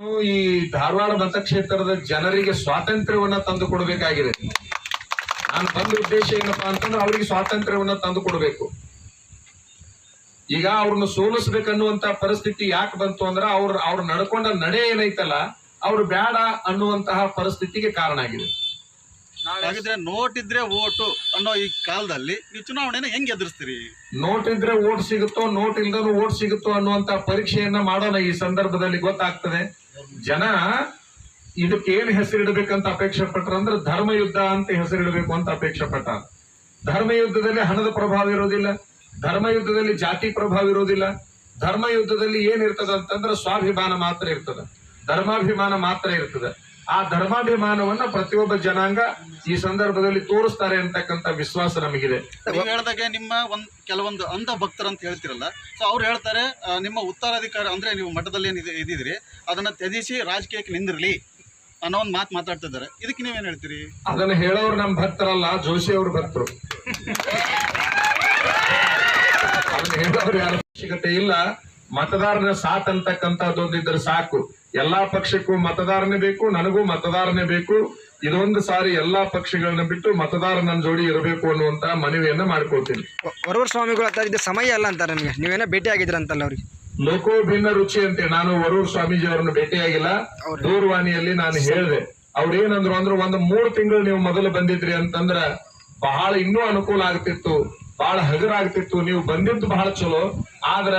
ಈ ಧಾರವಾಡ ಮತಕ್ಷೇತ್ರದ ಜನರಿಗೆ ಸ್ವಾತಂತ್ರ್ಯವನ್ನ ತಂದು ಕೊಡಬೇಕಾಗಿದೆ. ನಾನು ಬಂದ ಉದ್ದೇಶ ಏನಪ್ಪಾ ಅಂತಂದ್ರೆ ಅವರಿಗೆ ಸ್ವಾತಂತ್ರ್ಯವನ್ನ ತಂದು ಕೊಡಬೇಕು. ಈಗ ಅವ್ರನ್ನ ಸೋಲಿಸ್ಬೇಕನ್ನುವಂತ ಪರಿಸ್ಥಿತಿ ಯಾಕೆ ಬಂತು ಅಂದ್ರೆ ಅವ್ರ ಅವ್ರು ನಡ್ಕೊಂಡ ನಡೆ ಏನೈತಲ್ಲ ಅವ್ರು ಬೇಡ ಅನ್ನುವಂತಹ ಪರಿಸ್ಥಿತಿಗೆ ಕಾರಣ ಆಗಿದೆ. ಹಾಗಿದ್ರೆ ನೋಟ್ ಇದ್ರೆ ಓಟು ಅನ್ನೋ ಈ ಕಾಲದಲ್ಲಿ ನೀವು ಚುನಾವಣೆನ ಹೆಂಗ್ ಎದುರಿಸ್ತೀರಿ? ನೋಟ್ ಇದ್ರೆ ಓಟ್ ಸಿಗುತ್ತೋ ನೋಟ್ ಇಲ್ದನು ಓಟ್ ಸಿಗುತ್ತೋ ಅನ್ನುವಂತ ಪರೀಕ್ಷೆಯನ್ನ ಮಾಡೋಣ ಈ ಸಂದರ್ಭದಲ್ಲಿ ಗೊತ್ತಾಗ್ತದೆ. ಜನ ಇದಕ್ಕೆ ಏನ್ ಹೆಸರಿಡಬೇಕಂತ ಅಪೇಕ್ಷೆ ಪಟ್ರ ಅಂದ್ರೆ ಧರ್ಮಯುದ್ಧ ಅಂತ ಹೆಸರಿಡಬೇಕು ಅಂತ ಅಪೇಕ್ಷೆ ಪಟ್ಟ. ಧರ್ಮಯುದ್ಧದಲ್ಲಿ ಹಣದ ಪ್ರಭಾವ ಇರೋದಿಲ್ಲ ಧರ್ಮ ಯುದ್ಧದಲ್ಲಿ ಜಾತಿ ಪ್ರಭಾವ ಇರೋದಿಲ್ಲ, ಧರ್ಮಯುದ್ಧದಲ್ಲಿ ಏನ್ ಇರ್ತದ ಅಂತಂದ್ರೆ ಸ್ವಾಭಿಮಾನ ಮಾತ್ರ ಇರ್ತದ, ಧರ್ಮಾಭಿಮಾನ ಮಾತ್ರ ಇರ್ತದೆ. ಆ ಧರ್ಮಾಭಿಮಾನವನ್ನ ಪ್ರತಿಯೊಬ್ಬ ಜನಾಂಗ ಈ ಸಂದರ್ಭದಲ್ಲಿ ತೋರಿಸ್ತಾರೆ ಅಂತಕ್ಕಂತ ವಿಶ್ವಾಸ ನಮಗಿದೆ. ನೀವು ಹೇಳ್ದಾಗೆ ನಿಮ್ಮ ಒಂದ್ ಕೆಲವೊಂದು ಅಂಧ ಭಕ್ತರು ಅಂತ ಹೇಳ್ತಿರಲ್ಲ ಸೊ ಅವ್ರು ಹೇಳ್ತಾರೆ ಆ, ನಿಮ್ಮ ಉತ್ತರಾಧಿಕಾರ ಅಂದ್ರೆ ನೀವು ಮಠದಲ್ಲಿ ಏನ್ ಇದಿದ್ರಿ ಅದನ್ನ ತ್ಯಜಿಸಿ ರಾಜಕೀಯಕ್ಕೆ ನಿಂದಿರಲಿ ಅನ್ನೋ ಒಂದು ಮಾತು ಮಾತಾಡ್ತಿದ್ದಾರೆ ಇದಕ್ಕೆ ನೀವೇನ್ ಹೇಳ್ತೀರಿ? ಅದನ್ನ ಹೇಳೋರು ನಮ್ ಭಕ್ತರಲ್ಲ ಜೋಶಿ ಅವ್ರ ಭಕ್ತರು. ಅದನ್ನ ಹೇಳೋರು ಯಾರ ಅವಶ್ಯಕತೆ ಇಲ್ಲ. ಮತದಾರನ ಸಾಥ್ ಅಂತಕ್ಕಂಥದ್ದೊಂದಿದ್ರೆ ಸಾಕು. ಎಲ್ಲಾ ಪಕ್ಷಕ್ಕೂ ಮತದಾರನೇ ಬೇಕು ನನಗೂ ಮತದಾರನೇ ಬೇಕು. ಇದೊಂದು ಸಾರಿ ಎಲ್ಲಾ ಪಕ್ಷಗಳನ್ನ ಬಿಟ್ಟು ಮತದಾರ ನನ್ನ ಜೋಡಿ ಇರಬೇಕು ಅನ್ನುವಂತ ಮನವಿಯನ್ನ ಮಾಡ್ಕೊಳ್ತೀನಿ. ವರವರ ಸ್ವಾಮಿಗಳು ಇದು ಸಮಯ ಅಲ್ಲ ಅಂತಾರೆ ನನಗೆ ನೀವೇನ ಭೇಟಿ ಆಗಿದ್ರಂತಲ್ಲ ಅವ್ರಿಗೆ. ಲೋಕೋ ಭಿನ್ನ ರುಚಿ ಅಂತೆ. ನಾನು ವರೂರ್ ಸ್ವಾಮೀಜಿ ಅವರನ್ನು ಭೇಟಿಯಾಗಿಲ್ಲ. ದೂರವಾಣಿಯಲ್ಲಿ ನಾನು ಹೇಳಿದೆ. ಅವ್ರು ಏನಂದ್ರು ಅಂದ್ರೆ ಒಂದು ಮೂರು ತಿಂಗಳು ನೀವು ಮೊದಲು ಬಂದಿದ್ರಿ ಅಂತಂದ್ರ ಬಹಳ ಇನ್ನೂ ಅನುಕೂಲ ಆಗ್ತಿತ್ತು ಬಹಳ ಹಗುರ ಆಗ್ತಿತ್ತು ನೀವು ಬಂದಿದ್ದು ಬಹಳ ಚಲೋ. ಆದ್ರ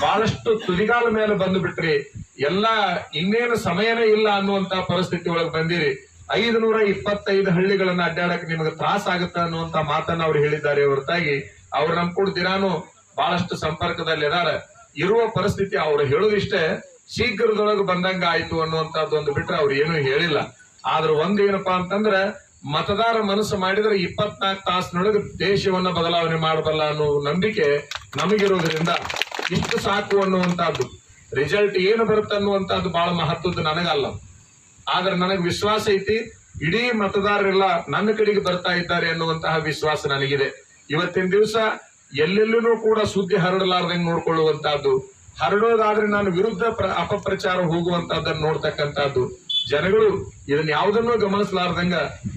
ಬಹಳಷ್ಟು ತುದಿಗಾಲ ಮೇಲೆ ಬಂದು ಬಿಟ್ರಿ ಎಲ್ಲಾ ಇನ್ನೇನು ಸಮಯನೇ ಇಲ್ಲ ಅನ್ನುವಂತ ಪರಿಸ್ಥಿತಿ ಒಳಗೆ ಬಂದಿರಿ. ಐದು ನೂರ ಇಪ್ಪತ್ತೈದು ಹಳ್ಳಿಗಳನ್ನ ಅಡ್ಡಾಡಕ್ಕೆ ನಿಮಗೆ ತ್ರಾಸ ಆಗುತ್ತ ಅನ್ನುವಂತ ಮಾತನ್ನ ಅವ್ರು ಹೇಳಿದ್ದಾರೆ ಹೊರತಾಗಿ. ಅವ್ರು ನಮ್ ಕೂಡ ದಿನಾನು ಬಹಳಷ್ಟು ಸಂಪರ್ಕದಲ್ಲಿ ಇದಾರೆ. ಇರುವ ಪರಿಸ್ಥಿತಿ ಅವ್ರು ಹೇಳುದಿಷ್ಟೇ, ಶೀಘ್ರದೊಳಗೆ ಬಂದಂಗ ಆಯ್ತು ಅನ್ನುವಂತದ್ದು ಒಂದು ಬಿಟ್ರೆ ಅವ್ರು ಏನು ಹೇಳಿಲ್ಲ. ಆದ್ರೆ ಒಂದೇನಪ್ಪಾ ಅಂತಂದ್ರ, ಮತದಾರ ಮನಸ್ಸು ಮಾಡಿದ್ರೆ ಇಪ್ಪತ್ನಾಲ್ಕು ತಾಸಿನೊಳಗೆ ದೇಶವನ್ನ ಬದಲಾವಣೆ ಮಾಡಬಲ್ಲ ಅನ್ನೋ ನಂಬಿಕೆ ನಮಗಿರೋದ್ರಿಂದ ಇಷ್ಟು ಸಾಕು ಅನ್ನುವಂತಹದ್ದು ರಿಸಲ್ಟ್ ಏನು ಬರುತ್ತೆ ಅನ್ನುವಂಥದ್ದು ಬಹಳ ಮಹತ್ವದ್ದು ನನಗಲ್ಲ. ಆದ್ರೆ ನನಗೆ ವಿಶ್ವಾಸ ಐತಿ ಇಡೀ ಮತದಾರರೆಲ್ಲ ನನ್ನ ಕಡೆಗೆ ಬರ್ತಾ ಇದ್ದಾರೆ ಅನ್ನುವಂತಹ ವಿಶ್ವಾಸ ನನಗಿದೆ. ಇವತ್ತಿನ ದಿವಸ ಎಲ್ಲೆಲ್ಲೂ ಕೂಡ ಸುದ್ದಿ ಹರಡಲಾರ್ದಂಗೆ ನೋಡ್ಕೊಳ್ಳುವಂತಹದ್ದು ಹರಡೋದಾದ್ರೆ ನಾನು ವಿರುದ್ಧ ಪ್ರ- ಅಪಪ್ರಚಾರ ಹೋಗುವಂತಹದ್ದನ್ನು ನೋಡ್ತಕ್ಕಂಥದ್ದು ಜನಗಳು ಇದನ್ನ ಯಾವುದನ್ನೂ ಗಮನಿಸಲಾರ್ದಂಗ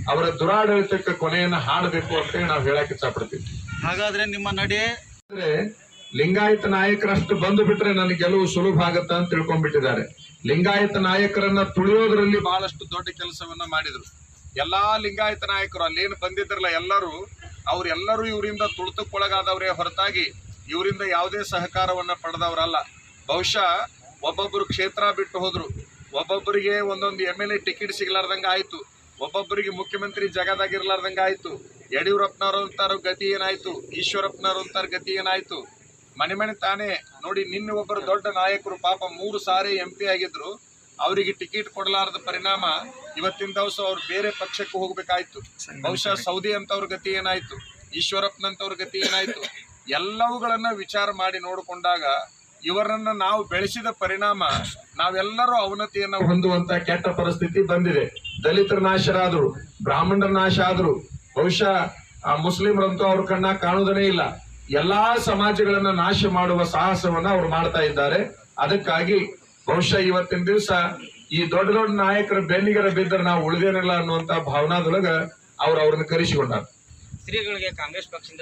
ಅವರ ದುರಾಡಳಿತಕ್ಕೆ ಕೊನೆಯನ್ನ ಹಾಡಬೇಕು ಅಂತ ಹೇಳಿ ನಾವು ಹೇಳಕ್ ಇಷ್ಟಪಡ್ತೀವಿ ಹಾಗಾದ್ರೆ ನಿಮ್ಮ ನಡೆ ಅಂದ್ರೆ ಲಿಂಗಾಯತ ನಾಯಕರಷ್ಟು ಬಂದು ಬಿಟ್ರೆ ನನ್ನ ಗೆಲುವು ಸುಲಭ ಆಗತ್ತ ಅಂತ ತಿಳ್ಕೊಂಡ್ಬಿಟ್ಟಿದ್ದಾರೆ. ಲಿಂಗಾಯತ ನಾಯಕರನ್ನ ತುಳಿಯೋದ್ರಲ್ಲಿ ಬಹಳಷ್ಟು ದೊಡ್ಡ ಕೆಲಸವನ್ನ ಮಾಡಿದ್ರು. ಎಲ್ಲಾ ಲಿಂಗಾಯತ ನಾಯಕರು, ಅಲ್ಲೇನು ಬಂದಿದ್ರಲ್ಲ ಎಲ್ಲರೂ, ಅವ್ರೆಲ್ಲರೂ ಇವರಿಂದ ತುಳಿತಕ್ಕೊಳಗಾದವರೇ ಹೊರತಾಗಿ ಇವರಿಂದ ಯಾವುದೇ ಸಹಕಾರವನ್ನ ಪಡೆದವರಲ್ಲ. ಬಹುಶಃ ಒಬ್ಬೊಬ್ಬರು ಕ್ಷೇತ್ರ ಬಿಟ್ಟು ಹೋದ್ರು. ಒಬ್ಬೊಬ್ಬರಿಗೆ ಒಂದೊಂದು ಎಂ ಎಲ್ ಎ ಟಿಕೆಟ್ ಸಿಗ್ಲಾರ್ದಂಗ ಆಯ್ತು. ಒಬ್ಬೊಬ್ಬರಿಗೆ ಮುಖ್ಯಮಂತ್ರಿ ಜಗದಾಗಿರ್ಲಾರ್ದಂಗ ಆಯ್ತು. ಯಡಿಯೂರಪ್ಪನವ್ರ ಅಂತಾರ ಗತಿ ಏನಾಯ್ತು? ಈಶ್ವರಪ್ಪನವ್ರ ಅಂತಾರ ಗತಿ ಏನಾಯ್ತು? ಮನೆ ಮನೆ ತಾನೇ ನೋಡಿ ನಿನ್ನೆ ಒಬ್ಬರು ದೊಡ್ಡ ನಾಯಕರು ಪಾಪ ಮೂರು ಸಾರಿ ಎಂ ಪಿ ಆಗಿದ್ರು. ಅವರಿಗೆ ಟಿಕೆಟ್ ಕೊಡಲಾರದ ಪರಿಣಾಮ ಇವತ್ತಿನ ದಿವಸ ಅವ್ರು ಬೇರೆ ಪಕ್ಷಕ್ಕೆ ಹೋಗ್ಬೇಕಾಯ್ತು. ಬಹುಶಃ ಸೌದಿ ಅಂತವ್ರ ಗತಿ ಏನಾಯ್ತು? ಈಶ್ವರಪ್ಪನಂತವ್ರ ಗತಿ ಏನಾಯ್ತು? ಎಲ್ಲವುಗಳನ್ನ ವಿಚಾರ ಮಾಡಿ ನೋಡಿಕೊಂಡಾಗ ಇವರನ್ನ ನಾವು ಬೆಳೆಸಿದ ಪರಿಣಾಮ ನಾವೆಲ್ಲರೂ ಅವನತಿಯನ್ನ ಹೊಂದುವಂತ ಕೆಟ್ಟ ಪರಿಸ್ಥಿತಿ ಬಂದಿದೆ. ದಲಿತರ ನಾಶರಾದ್ರು ಬ್ರಾಹ್ಮಣರ ನಾಶ ಆದ್ರು. ಬಹುಶಃ ಆ ಮುಸ್ಲಿಮರಂತೂ ಅವ್ರ ಕಣ್ಣ ಕಾಣುವುದನೇ ಇಲ್ಲ. ಎಲ್ಲಾ ಸಮಾಜಗಳನ್ನ ನಾಶ ಮಾಡುವ ಸಾಹಸವನ್ನ ಅವ್ರು ಮಾಡ್ತಾ ಇದ್ದಾರೆ. ಅದಕ್ಕಾಗಿ ಬಹುಶಃ ಇವತ್ತಿನ ದಿವಸ ಈ ದೊಡ್ಡ ದೊಡ್ಡ ನಾಯಕರ ಬೆನ್ನಿಗರ ಬಿದ್ದರೆ ನಾವು ಉಳಿದೇನಿಲ್ಲ ಅನ್ನುವಂತ ಭಾವನಾದೊಳಗ ಅವ್ರು ಅವ್ರನ್ನ ಕರೆಸಿಕೊಂಡಾರ. ಸ್ತ್ರೀಗಳಿಗೆ ಕಾಂಗ್ರೆಸ್ ಪಕ್ಷದಿಂದ